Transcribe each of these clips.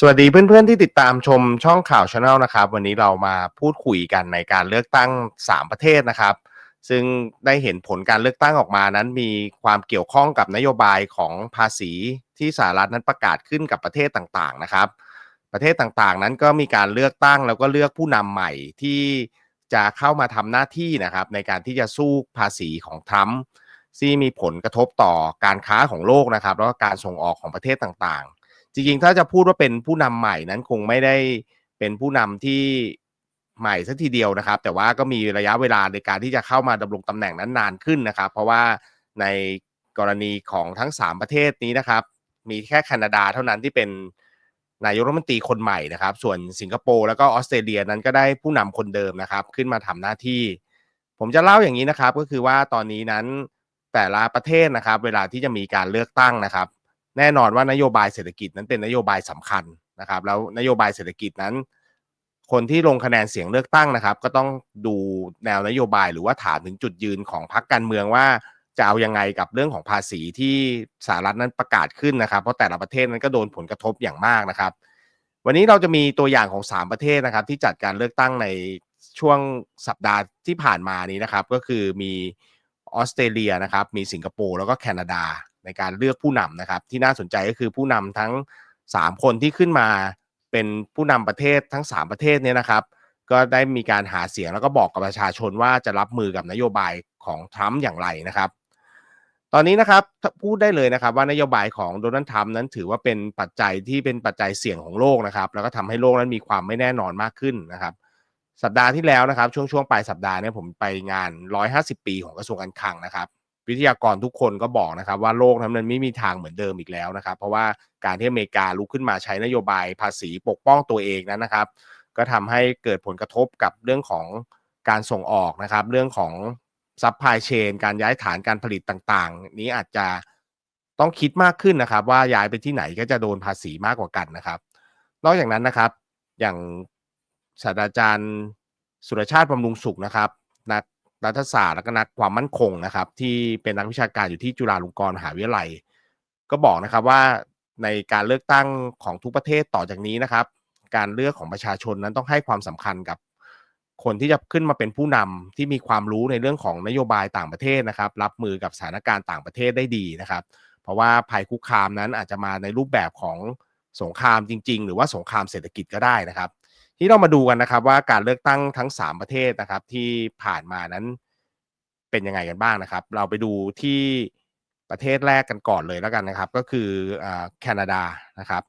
สวัสดีเพื่อนๆที่ติดตามชมช่องข่าวชาแนลนะครับ วันนี้เรามาพูดคุยกันในการเลือกตั้ง 3 ประเทศนะครับ ซึ่งได้เห็นผลการเลือกตั้งออกมานั้นมีความเกี่ยวข้องกับนโยบายของภาษีที่สหรัฐนั้นประกาศขึ้นกับประเทศต่างๆนะครับ ประเทศต่างๆนั้นก็มีการเลือกตั้งแล้วก็เลือกผู้นำใหม่ที่จะเข้ามาทำหน้าที่นะครับ ในการที่จะสู้ภาษีของทรัมป์ที่มีผลกระทบต่อการค้าของโลกนะครับ แล้วก็การส่งออกของประเทศต่างๆ จริงๆ ถ้าจะพูดว่าเป็นผู้นำใหม่นั้นคงไม่ได้เป็นผู้นำที่ใหม่สัทีเดียวนะครับ แต่ว่าก็มีระยะเวลาในการที่จะเข้ามาดำรงตำแหน่งนั้นนานขึ้นนะครับ เพราะว่าในกรณีของทั้ง 3 ประเทศนี้นะครับ มีแค่แคนาดาเท่านั้นที่เป็นนายกรัฐมนตรีคนใหม่นะครับ ส่วนสิงคโปร์แล้วก็ออสเตรเลียนั้นก็ได้ผู้นำคนเดิมนะครับ ขึ้นมาทำหน้าที่ ผมจะเล่าอย่างนี้นะครับ ก็คือว่าตอนนี้นั้นแต่ละประเทศนะครับ เวลาที่จะมีการเลือกตั้งนะครับ แน่นอนว่านโยบายเศรษฐกิจนั้นเป็นนโยบายสำคัญนะครับ แล้วนโยบายเศรษฐกิจนั้น คนที่ลงคะแนนเสียงเลือกตั้งนะครับ ก็ต้องดูแนวนโยบายหรือว่าถามถึงจุดยืนของพรรคการเมืองว่าจะเอายังไงกับเรื่องของภาษีที่สหรัฐนั้นประกาศขึ้นนะครับ เพราะแต่ละประเทศนั้นก็โดนผลกระทบอย่างมากนะครับ วันนี้เราจะมีตัวอย่างของ 3 ประเทศนะครับ ที่จัดการเลือกตั้งในช่วงสัปดาห์ที่ผ่านมานี้นะครับ ก็คือมีออสเตรเลียนะครับ มีสิงคโปร์แล้วก็แคนาดา ในการเลือกผู้นำนะครับ ที่น่าสนใจก็คือผู้นำทั้ง 3 คนที่ขึ้นมาเป็นผู้นำประเทศทั้ง 3 ประเทศเนี้นะครับ ก็ได้มีการหาเสียงแล้วก็บอกกับประชาชนว่าจะรับมือกับนโยบายของทรัมป์อย่างไรนะครับตอนนี้นะครับพูดได้เลยนะครับว่านโยบายของโดนัลด์ทรัมป์นั้นถือว่าเป็นปัจจัยที่เป็นปัจจัยเสี่ยงของโลกนะครับแล้วก็ทำให้โลกนั้นมีความไม่แน่นอนมากขึ้นนะครับ สัปดาห์ที่แล้วนะครับช่วงช่วงปลายสัปดาห์เนี่ยผมไปงาน 150 ปีของกระทรวงการคลังนะครับ วิทยากรทุกคนก็บอกนะครับว่าโลกนั้นมันไม่มีทางเหมือนเดิมอีกแล้วนะครับ เพราะว่าการที่อเมริกาลุกขึ้นมาใช้นโยบายภาษีปกป้องตัวเองนั้นนะครับ ก็ทำให้เกิดผลกระทบกับเรื่องของการส่งออกนะครับ เรื่องของซัพพลายเชนการย้ายฐานการผลิตต่างๆ นี้อาจจะต้องคิดมากขึ้นนะครับ ว่าย้ายไปที่ไหนก็จะโดนภาษีมากกว่ากันนะครับ นอกจากนั้นนะครับ อย่างศาสตราจารย์สุรชาติบำรุงสุขนะครับ นัก รัฐศาสตร์และก็นักความมั่นคงนะครับ ที่เป็นนักวิชาการอยู่ที่จุฬาลงกรณ์มหาวิทยาลัย ก็บอกนะครับว่าในการเลือกตั้งของทุกประเทศต่อจากนี้นะครับ การเลือกของประชาชนนั้นต้องให้ความสำคัญกับคนที่จะขึ้นมาเป็นผู้นำที่มีความรู้ในเรื่องของนโยบายต่างประเทศนะครับ รับมือกับสถานการณ์ต่างประเทศได้ดีนะครับ เพราะว่าภัยคุกคามนั้นอาจจะมาในรูปแบบของสงครามจริง ๆ หรือว่าสงครามเศรษฐกิจก็ได้นะครับ ที่เรามาดูกันนะครับว่าการเลือกตั้งทั้ง 3 ประเทศนะครับ ที่ผ่านมานั้นเป็นยังไงกันบ้างนะครับ เราไปดูที่ประเทศแรกกันก่อนเลยแล้วกันนะครับ ก็คือแคนาดานะครับ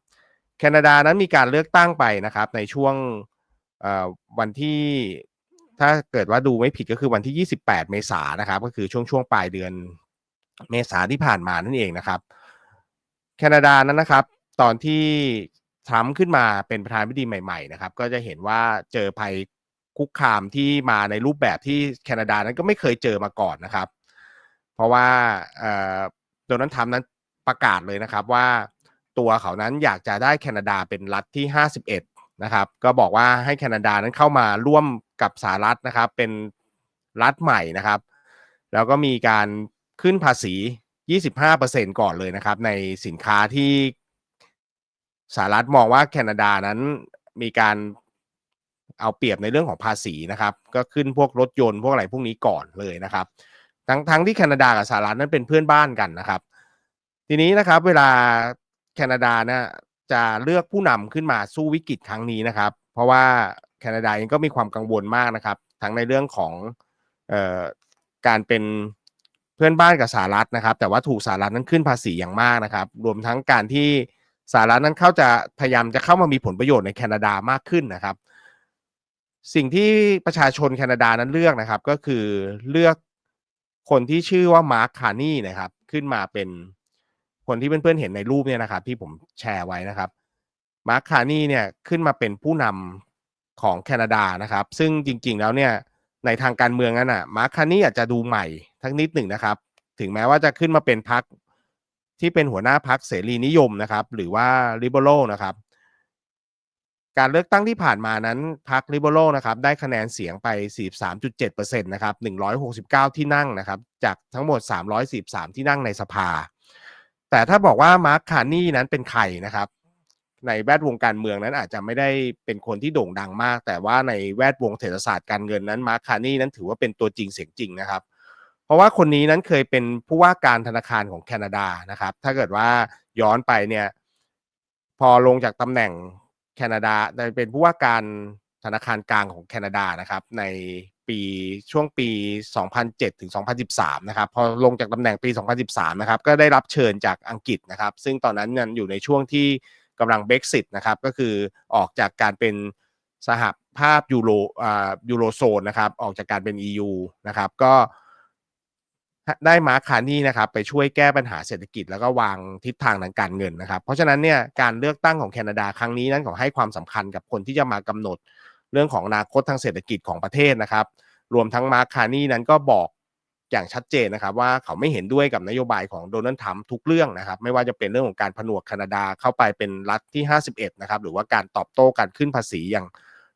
แคนาดานั้นมีการเลือกตั้งไปนะครับ ในช่วงวันที่ถ้าเกิดว่าดูไม่ผิดก็คือวันที่ 28 เมษายนนะครับ ก็คือช่วงช่วงปลายเดือนเมษาที่ผ่านมานั่นเองนะครับ แคนาดานั้นนะครับ ตอนที่ ทรัมป์ขึ้นมาเป็นประธานาธิบดีใหม่ๆนะครับก็จะเห็นว่าเจอภัยคุกคามที่มาในรูปแบบที่แคนาดานั้นก็ไม่เคยเจอมาก่อนนะครับ เพราะว่าโดนัลด์ทรัมป์นั้นประกาศเลยนะครับว่าตัวเขานั้นอยากจะได้แคนาดาเป็นรัฐที่ 51 นะครับ ก็บอกว่าให้แคนาดานั้นเข้ามาร่วมกับสหรัฐนะครับ เป็นรัฐใหม่นะครับ แล้วก็มีการขึ้นภาษี 25%ก่อนเลยนะครับ ในสินค้าที่ สหรัฐมองว่าแคนาดานั้นมีการเอาเปรียบในเรื่องของภาษีนะครับ ก็ขึ้นพวกรถยนต์พวกอะไรพวกนี้ก่อนเลยนะครับ ทั้งทั้งที่แคนาดากับสหรัฐนั้นเป็นเพื่อนบ้านกันนะครับ ทีนี้นะครับเวลาแคนาดานะจะเลือกผู้นำขึ้นมาสู้วิกฤตครั้งนี้นะครับ เพราะว่าแคนาดาเองก็มีความกังวลมากนะครับ ทั้งในเรื่องของเอ่อการเป็นเพื่อนบ้านกับสหรัฐนะครับ แต่ว่าถูกสหรัฐนั้นขึ้นภาษีอย่างมากนะครับ รวมทั้งการที่ สหรัฐนั้นเข้าจะพยายามจะเข้ามามีผลประโยชน์ในแคนาดามากขึ้นนะครับ สิ่งที่ประชาชนแคนาดานั้นเลือกนะครับก็คือเลือกคนที่ชื่อว่ามาร์คคาร์นี่นะครับ ขึ้นมาเป็นคนที่เพื่อนๆเห็นในรูปเนี่ยนะครับ ที่ผมแชร์ไว้นะครับมาร์คคาร์นี่เนี่ยขึ้นมาเป็นผู้นำของแคนาดานะครับ ซึ่งจริงๆแล้วเนี่ยในทางการเมืองนั้นอะมาร์คคาร์นี่อาจจะดูใหม่ทั้งนิดหนึ่งนะครับ ถึงแม้ว่าจะขึ้นมาเป็นพรรค ที่เป็นหัวหน้าพรรคเสรีนิยมนะครับ หรือว่าลิเบอรัลนะครับ การเลือกตั้งที่ผ่านมานั้นพรรคลิเบอรัลนะครับ ได้คะแนนเสียงไป 43.7%นะครับ 169 ที่นั่งนะครับ จากทั้งหมด 343 ที่นั่งในสภา แต่ถ้าบอกว่ามาร์คคานี่นั้นเป็นใครนะครับ ในแวดวงการเมืองนั้นอาจจะไม่ได้เป็นคนที่โด่งดังมาก แต่ว่าในแวดวงเศรษฐศาสตร์การเงินนั้นมาร์คคานี่นั้นถือว่าเป็นตัวจริงเสียงจริงนะครับ เพราะว่าคนนี้นั้นเคยเป็นผู้ว่าการธนาคารของแคนาดานะครับ ถ้าเกิดว่าย้อนไปเนี่ย พอลงจากตำแหน่งแคนาดาเป็นผู้ว่าการธนาคารกลางของแคนาดานะครับ ในปีช่วงปี 2007 ถึง 2013 นะครับ พอลงจากตำแหน่งปี 2013 นะครับ ก็ได้รับเชิญจากอังกฤษนะครับ ซึ่งตอนนั้นยังอยู่ในช่วงที่กำลังเบ x ซิตนะครับ ก็คือออกจากการเป็นสหภาพยูโรอ่ายูโรโซนนะครับ ออกจากการเป็น EU นะครับ ก็ ได้มาร์คคานี่นะครับไปช่วยแก้ปัญหาเศรษฐกิจแล้วก็วางทิศทางทางการเงินนะครับ เพราะฉะนั้นเนี่ยการเลือกตั้งของแคนาดาครั้งนี้นั้นขาให้ความสำคัญกับคนที่จะมากำหนดเรื่องของอนาคตทางเศรษฐกิจของประเทศนะครับ รวมทั้งมาร์คคานี่นั้นก็บอกอย่างชัดเจนนะครับว่าเขาไม่เห็นด้วยกับนโยบายของโดนัลด์ทรัมป์ทุกเรื่องนะครับ ไม่ว่าจะเป็นเรื่องของการผนวกแคนาดาเข้าไปเป็นรัฐที่ 51 นะครับ หรือว่าการตอบโต้การขึ้นภาษีอย่าง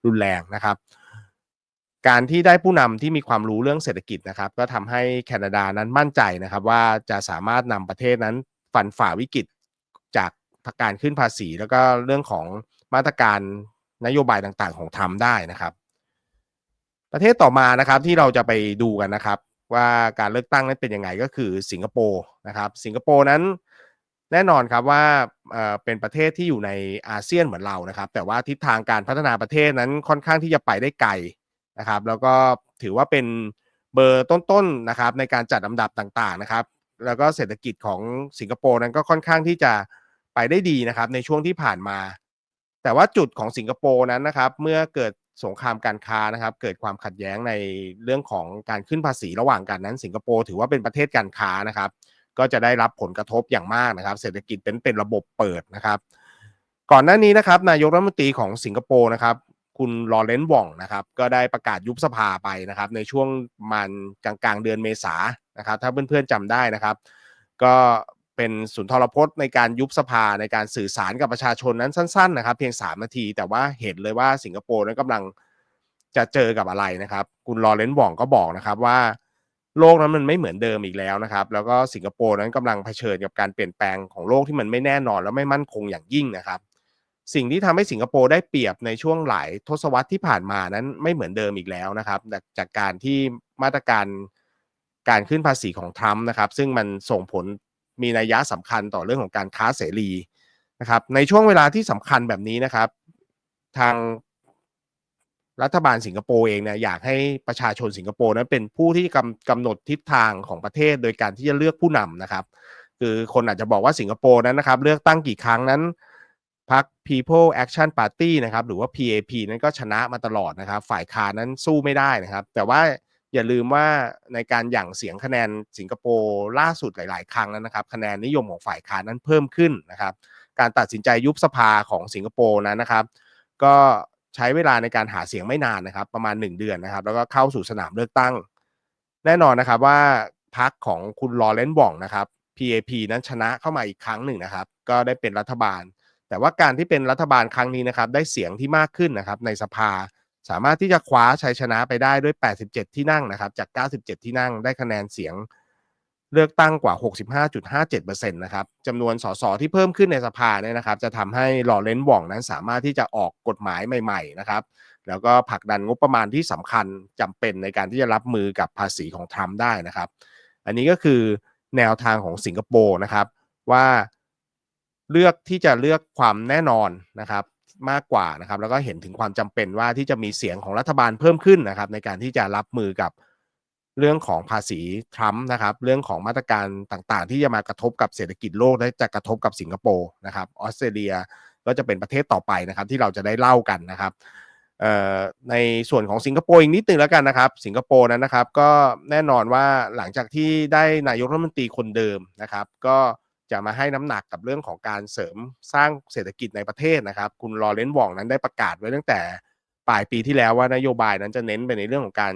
รุนแรงนะครับ การที่ได้ผู้นำที่มีความรู้เรื่องเศรษฐกิจนะครับ ก็ทำให้แคนาดานั้นมั่นใจนะครับ ว่าจะสามารถนำประเทศนั้นฟันฝ่าวิกฤตจากการขึ้นภาษี แล้วก็เรื่องของมาตรการนโยบายต่างๆ ของทรัมป์ได้นะครับ ประเทศต่อมานะครับที่เราจะไปดูกันนะครับ ว่าการเลือกตั้งนั้นเป็นยังไงก็คือสิงคโปร์นะครับ สิงคโปร์นั้นแน่นอนครับว่าเอ่อเป็นประเทศที่อยู่ในอาเซียนเหมือนเรานะครับ แต่ว่าทิศทางการพัฒนาประเทศนั้นค่อนข้างที่จะไปได้ไกล นะครับ แล้วก็ถือว่าเป็นเบอร์ต้นๆนะครับในการจัดอันดับต่างๆนะครับ แล้วก็เศรษฐกิจของสิงคโปร์นั้นก็ค่อนข้างที่จะไปได้ดีนะครับในช่วงที่ผ่านมา แต่ว่าจุดของสิงคโปร์นั้นนะครับ เมื่อเกิดสงครามการค้านะครับ เกิดความขัดแย้งในเรื่องของการขึ้นภาษีระหว่างกันนั้น สิงคโปร์ถือว่าเป็นประเทศการค้านะครับ ก็จะได้รับผลกระทบอย่างมากนะครับ เศรษฐกิจเป็นเป็นระบบเปิดนะครับ ก่อนหน้านี้นะครับนายกรัฐมนตรีของสิงคโปร์นะครับ คุณลอเรนซ์ว่องนะครับก็ได้ประกาศยุบสภาไปนะครับ ในช่วงมันกลางๆเดือนเมษานะครับ ถ้าเพื่อนๆจำได้นะครับ ก็เป็นสุนทรพจน์ในการยุบสภาในการสื่อสารกับประชาชนนั้นสั้นๆนะครับ เพียง 3 นาที แต่ว่าเห็นเลยว่าสิงคโปร์นั้นกำลังจะเจอกับอะไรนะครับ คุณลอเรนซ์ว่องก็บอกนะครับว่าโลกนั้นมันไม่เหมือนเดิมอีกแล้วนะครับ แล้วก็สิงคโปร์นั้นกำลังเผชิญกับการเปลี่ยนแปลงของโลกที่มันไม่แน่นอนและไม่มั่นคงอย่างยิ่งนะครับ สิ่งที่ทำให้สิงคโปร์ได้เปรียบในช่วงหลายทศวรรษที่ผ่านมานั้นไม่เหมือนเดิมอีกแล้วนะครับ จากจากการที่มาตรการการขึ้นภาษีของทรัมป์นะครับ ซึ่งมันส่งผลมีนัยยะสำคัญต่อเรื่องของการค้าเสรีนะครับ ในช่วงเวลาที่สำคัญแบบนี้นะครับ ทางรัฐบาลสิงคโปร์เองเนี่ยอยากให้ประชาชนสิงคโปร์นั้นเป็นผู้ที่กำกำหนดทิศทางของประเทศโดยการที่จะเลือกผู้นำนะครับ คือคนอาจจะบอกว่าสิงคโปร์นั้นนะครับ เลือกตั้งกี่ครั้งนั้น พรรค People Action Party นะครับหรือว่า PAP นั้นก็ชนะมาตลอดนะครับ ฝ่ายค้านนั้นสู้ไม่ได้นะครับ แต่ว่าอย่าลืมว่าในการหยั่งเสียงคะแนนสิงคโปร์ล่าสุดหลาย ๆ ครั้งแล้วนะครับ คะแนนนิยมของฝ่ายค้านนั้นเพิ่มขึ้นนะครับ การตัดสินใจยุบสภาของสิงคโปร์นั้นนะครับ ก็ใช้เวลาในการหาเสียงไม่นานนะครับ ประมาณ 1 เดือนนะครับ แล้วก็เข้าสู่สนามเลือกตั้ง แน่นอนนะครับว่าพรรคของคุณลอเรนซ์ว่องนะครับ PAP นั้นชนะเข้ามาอีกครั้งหนึ่งนะครับ ก็ได้เป็นรัฐบาล แต่ว่าการที่เป็นรัฐบาลครั้งนี้นะครับได้เสียงที่มากขึ้นนะครับในสภา สามารถที่จะคว้าชัยชนะไปได้ด้วย 87 ที่นั่งนะครับจาก 97 ที่นั่งได้คะแนนเสียงเลือกตั้งกว่า 65.57%นะครับจำนวนสสที่เพิ่มขึ้นในสภาเนี่ยนะครับ จะทำให้หลอเรนซ์ว่องนั้นสามารถที่จะออกกฎหมายใหม่ ๆ นะครับ แล้วก็ผลักดันงบประมาณที่สำคัญจำเป็นในการที่จะรับมือกับภาษีของทรัมป์ได้นะครับ อันนี้ก็คือแนวทางของสิงคโปร์นะครับ ว่า เลือกที่จะเลือกความแน่นอนนะครับมากกว่านะครับ แล้วก็เห็นถึงความจำเป็นว่าที่จะมีเสียงของรัฐบาลเพิ่มขึ้นนะครับ ในการที่จะรับมือกับเรื่องของภาษีทรัมป์นะครับ เรื่องของมาตรการต่างๆ ที่จะมากระทบกับเศรษฐกิจโลกและจะกระทบกับสิงคโปร์นะครับออสเตรเลียก็จะเป็นประเทศต่อไปนะครับ ที่เราจะได้เล่ากันนะครับในส่วนของสิงคโปร์อีกนิดนึงแล้วกันนะครับ สิงคโปร์นั้นนะครับ ก็แน่นอนว่าหลังจากที่ได้นายกรัฐมนตรีคนเดิมนะครับ ก็ จะมาให้น้ำหนักกับเรื่องของการเสริมสร้างเศรษฐกิจในประเทศนะครับ คุณลอเรนซ์วองนั้นได้ประกาศไว้ตั้งแต่ปลายปีที่แล้วว่านโยบายนั้นจะเน้นไปในเรื่องของการ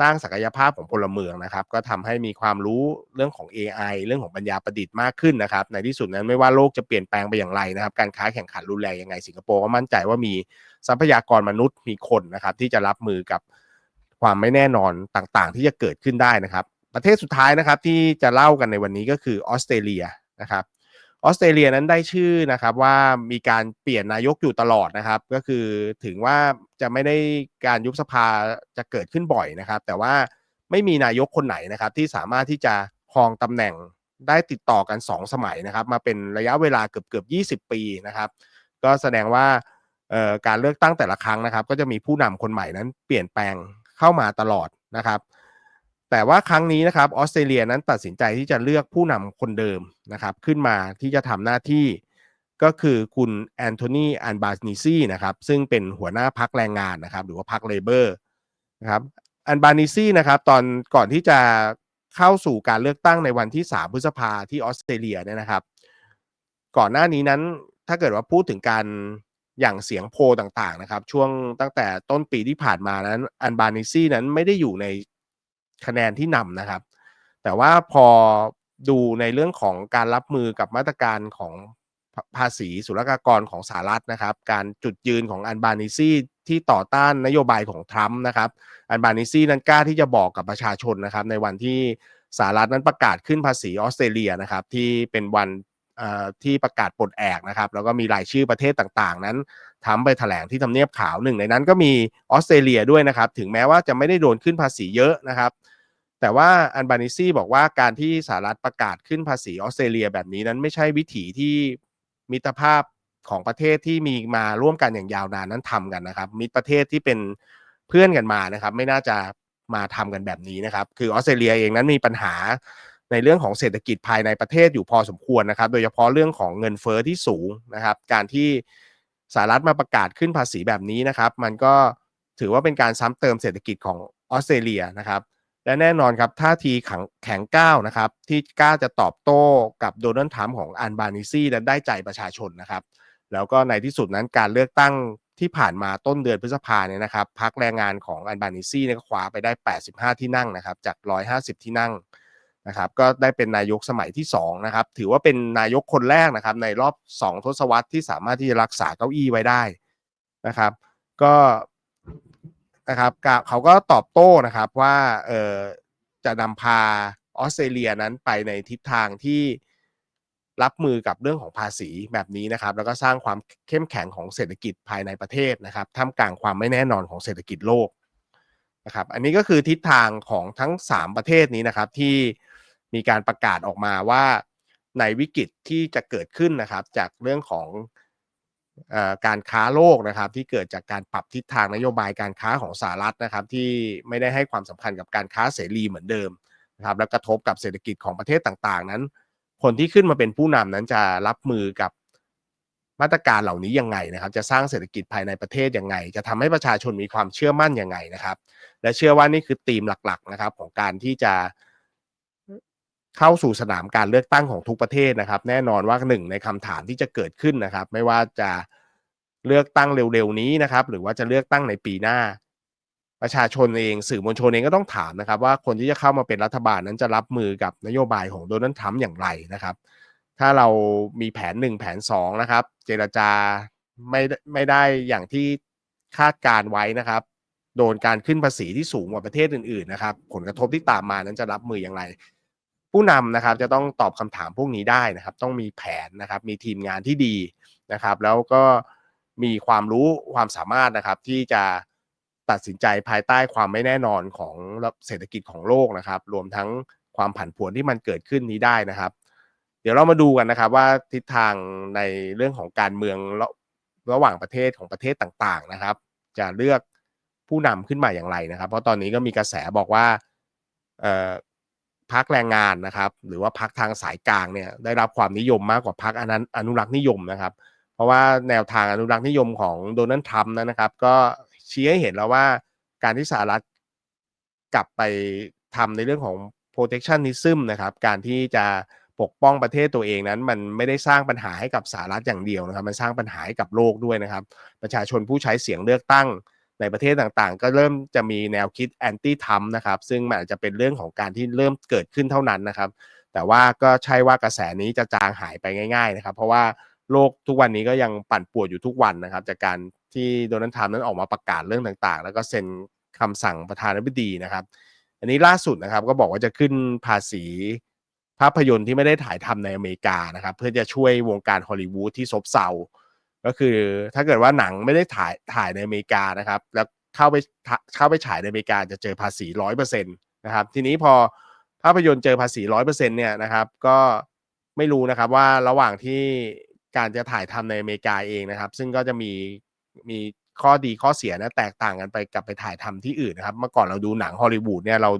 สร้างศักยภาพของพลเมืองนะครับ ก็ทำให้มีความรู้เรื่องของ AI เรื่องของปัญญาประดิษฐ์มากขึ้นนะครับ ในที่สุดนั้นไม่ว่าโลกจะเปลี่ยนแปลงไปอย่างไรนะครับ การค้าแข่งขันรุนแรงยังไง สิงคโปร์ก็มั่นใจว่ามีทรัพยากรมนุษย์มีคนนะครับ ที่จะรับมือกับความไม่แน่นอนต่างๆ ที่จะเกิดขึ้นได้นะครับ ประเทศสุดท้ายนะครับที่จะเล่ากันในวันนี้ก็คือออสเตรเลีย นะครับออสเตรเลียนั้นได้ชื่อนะครับว่ามีการเปลี่ยนนายกอยู่ตลอดนะครับ ก็คือถึงว่าจะไม่ได้การยุบสภาจะเกิดขึ้นบ่อยนะครับ แต่ว่าไม่มีนายกคนไหนนะครับที่สามารถที่จะครองตำแหน่งได้ติดต่อกัน 2 สมัยนะครับ มาเป็นระยะเวลาเกือบเกือบ20 ปีนะครับ ก็แสดงว่าการเลือกตั้งแต่ละครั้งนะครับ ก็จะมีผู้นำคนใหม่นั้นเปลี่ยนแปลงเข้ามาตลอดนะครับ แต่ว่าครั้งนี้นะครับออสเตรเลียนั้นตัดสินใจที่จะเลือกผู้นำคนเดิมนะครับขึ้นมาที่จะทำหน้าที่ก็คือคุณแอนโทนีอันบาสนิซีนะครับซึ่งเป็นหัวหน้าพักแรงงานนะครับหรือว่าพักเลเบอร์นะครับอันบานิซีนะครับตอนก่อนที่จะเข้าสู่การเลือกตั้งในวันที่ 3 พฤษภาที่ออสเตรเลียเนี่ยนะครับ ก่อนหน้านี้นั้นถ้าเกิดว่าพูดถึงการอย่างเสียงโพลต่างๆนะครับ ช่วงตั้งแต่ต้นปีที่ผ่านมานั้นอันบานิซีนั้นไม่ได้อยู่ใน คะแนนที่นำนะครับ แต่ว่าพอดูในเรื่องของการรับมือกับมาตรการของภาษีศุลกากรของสหรัฐนะครับ การจุดยืนของอันบานิซีที่ต่อต้านนโยบายของทรัมป์นะครับ อันบานิซีนั้นกล้าที่จะบอกกับประชาชนนะครับ ในวันที่สหรัฐนั้นประกาศขึ้นภาษีออสเตรเลียนะครับ ที่เป็นวันที่ประกาศปลดแอกนะครับ แล้วก็มีรายชื่อประเทศต่างๆ นั้น ทำไปแถลงที่ทำเนียบขาวหนึ่งในนั้นก็มีออสเตรเลียด้วยนะครับ ถึงแม้ว่าจะไม่ได้โดนขึ้นภาษีเยอะนะครับ แต่ว่าอันบานิซีบอกว่าการที่สหรัฐประกาศขึ้นภาษีออสเตรเลียแบบนี้นั้นไม่ใช่วิถีที่มิตรภาพของประเทศที่มีมาร่วมกันอย่างยาวนานนั้นทำกันนะครับ มิตรประเทศที่เป็นเพื่อนกันมานะครับ ไม่น่าจะมาทำกันแบบนี้นะครับ คือออสเตรเลียเองนั้นมีปัญหาในเรื่องของเศรษฐกิจภายในประเทศอยู่พอสมควรนะครับ โดยเฉพาะเรื่องของเงินเฟอ้อที่สูงนะครับ การที่ สหรัฐมาประกาศขึ้นภาษีแบบนี้นะครับ มันก็ถือว่าเป็นการซ้ำเติมเศรษฐกิจของออสเตรเลียนะครับ และแน่นอนครับท่าทีแข็งแข็งก้าวนะครับ ที่กล้าจะตอบโต้กับโดนัลด์ทรัมป์ของอันบานิซีนั้นได้ใจประชาชนนะครับ แล้วก็ในที่สุดนั้นการเลือกตั้งที่ผ่านมาต้นเดือนพฤษภาเนี่ยนะครับพักแรงงานของอันบานิซีเนี่ยก็คว้าไปได้ 85 ที่นั่งนะครับจาก 150 ที่นั่ง นะครับก็ได้เป็นนายกสมัยที่2นะครับถือว่าเป็นนายกคนแรกนะครับในรอบ 2 ทศวรรษที่สามารถที่จะรักษาเก้าอี้ไว้ได้นะครับ ก็นะครับเขาก็ตอบโต้นะครับว่าเออจะนำพาออสเตรเลียนั้นไปในทิศทางที่รับมือกับเรื่องของภาษีแบบนี้นะครับ แล้วก็สร้างความเข้มแข็งของเศรษฐกิจภายในประเทศนะครับท่ามกลางความไม่แน่นอนของเศรษฐกิจโลกนะครับ อันนี้ก็คือทิศทางของทั้ง 3 ประเทศนี้นะครับที่ มีการประกาศออกมาว่าในวิกฤตที่จะเกิดขึ้นนะครับ จากเรื่องของการค้าโลกนะครับ ที่เกิดจากการปรับทิศทางนโยบายการค้าของสหรัฐนะครับ ที่ไม่ได้ให้ความสำคัญกับการค้าเสรีเหมือนเดิมนะครับ และกระทบกับเศรษฐกิจของประเทศต่างๆ นั้น คนที่ขึ้นมาเป็นผู้นำนั้นจะรับมือกับมาตรการเหล่านี้ยังไงนะครับ จะสร้างเศรษฐกิจภายในประเทศยังไง จะทำให้ประชาชนมีความเชื่อมั่นยังไงนะครับ และเชื่อว่านี่คือธีมหลักๆนะครับของการที่จะ เข้าสู่สนามการเลือกตั้งของทุกประเทศนะครับ แน่นอนว่าหนึ่งในคำถามที่จะเกิดขึ้นนะครับ ไม่ว่าจะเลือกตั้งเร็วๆนี้นะครับ หรือว่าจะเลือกตั้งในปีหน้า ประชาชนเองสื่อมวลชนเองก็ต้องถามนะครับ ว่าคนที่จะเข้ามาเป็นรัฐบาลนั้นจะรับมือกับนโยบายของโดนัลด์ทรัมป์อย่างไรนะครับ ถ้าเรามีแผน 1 แผน2นะครับ เจรจาไม่ไม่ได้อย่างที่คาดการไว้นะครับ โดนการขึ้นภาษีที่สูงกว่าประเทศอื่นๆนะครับ ผลกระทบที่ตามมานั้นจะรับมืออย่างไร ผู้นำนะครับจะต้องตอบคำถามพวกนี้ได้นะครับ ต้องมีแผนนะครับ มีทีมงานที่ดีนะครับ แล้วก็มีความรู้ความสามารถนะครับ ที่จะตัดสินใจภายใต้ความไม่แน่นอนของเศรษฐกิจของโลกนะครับ รวมทั้งความผันผวนที่มันเกิดขึ้นนี้ได้นะครับ เดี๋ยวเรามาดูกันนะครับว่าทิศทางในเรื่องของการเมืองระหว่างประเทศของประเทศต่างๆนะครับ จะเลือกผู้นำขึ้นมาอย่างไรนะครับ เพราะตอนนี้ก็มีกระแสบอกว่า พักแรงงานนะครับ หรือว่าพักทางสายกลางเนี่ยได้รับความนิยมมากกว่าพักอนันอนุรักษ์นิยมนะครับ เพราะว่าแนวทางอนุรักษ์นิยมของโดนัลด์ทรัมป์นะครับ ก็ชี้ให้เห็นแล้วว่าการที่สหรัฐกลับไปทำในเรื่องของ protectionism นะครับ การที่จะปกป้องประเทศตัวเองนั้น มันไม่ได้สร้างปัญหาให้กับสหรัฐอย่างเดียวนะครับ มันสร้างปัญหาให้กับโลกด้วยนะครับ ประชาชนผู้ใช้เสียงเลือกตั้ง ในประเทศต่างๆ ก็เริ่มจะมีแนวคิดแอนตี้ทัมนะครับ ซึ่งมันอาจจะเป็นเรื่องของการที่เริ่มเกิดขึ้นเท่านั้นนะครับ แต่ว่าก็ใช่ว่ากระแสนี้จะจางหายไปง่าย ๆ นะครับ เพราะว่าโลกทุกวันนี้ก็ยังปั่นป่วนอยู่ทุกวันนะครับ จากการที่โดนัลด์ทรัมป์นั้นออกมาประกาศเรื่องต่างๆ แล้วก็เซ็นคำสั่งประธานาธิบดีนะครับ อันนี้ล่าสุดนะครับก็บอกว่าจะขึ้นภาษีภาพยนตร์ที่ไม่ได้ถ่ายทำในอเมริกานะครับ เพื่อจะช่วยวงการฮอลลีวูดที่ซบเซา ก็คือถ้าเกิดว่าหนังไม่ได้ถ่ายถ่ายในอเมริกานะครับ แล้วเข้าไปเข้าไปฉายในอเมริกาจะเจอภาษีร้อยเปอร์เซ็นต์นะครับ ทีนี้พอภาพยนตร์เจอภาษีร้อยเปอร์เซ็นต์เนี่ยนะครับ ก็ไม่รู้นะครับว่าระหว่างที่การจะถ่ายทำในอเมริกาเองนะครับ ซึ่งก็จะมีมีข้อดีข้อเสียนะแตกต่างกันไปกับไปถ่ายทำที่อื่นนะครับ เมื่อก่อนเราดูหนังฮอลลีวูดเนี่ยเรา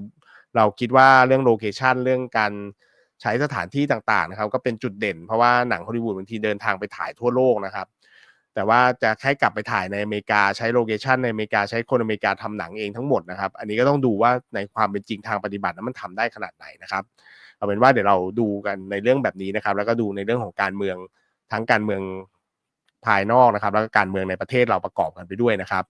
เราคิดว่าเรื่องโลเคชันเรื่องการใช้สถานที่ต่างๆนะครับ ก็เป็นจุดเด่นเพราะว่าหนังฮอลลีวูดบางทีเดินทางไปถ่ายทั่วโลกนะครับ แต่ว่าจะแค่กลับไปถ่ายในอเมริกาใช้โลเคชันในอเมริกาใช้คนอเมริกาทำหนังเองทั้งหมดนะครับ อันนี้ก็ต้องดูว่าในความเป็นจริงทางปฏิบัตินั้นมันทำได้ขนาดไหนนะครับเอาเป็นว่าเดี๋ยวเราดูกันในเรื่องแบบนี้นะครับ แล้วก็ดูในเรื่องของการเมืองทั้งการเมืองภายนอกนะครับ แล้วก็การเมืองในประเทศเราประกอบกันไปด้วยนะครับ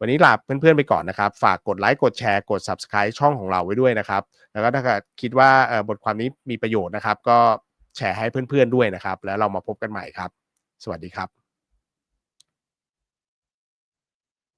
วันนี้ลาเพื่อนๆไปก่อนนะครับ ฝากกดไลค์กดแชร์กด subscribe ช่องของเราไว้ด้วยนะครับ แล้วก็ถ้าเกิดคิดว่าบทความนี้มีประโยชน์นะครับ ก็แชร์ให้เพื่อนๆด้วยนะครับ แล้วเรามาพบกันใหม่ครับ สวัสดีครับ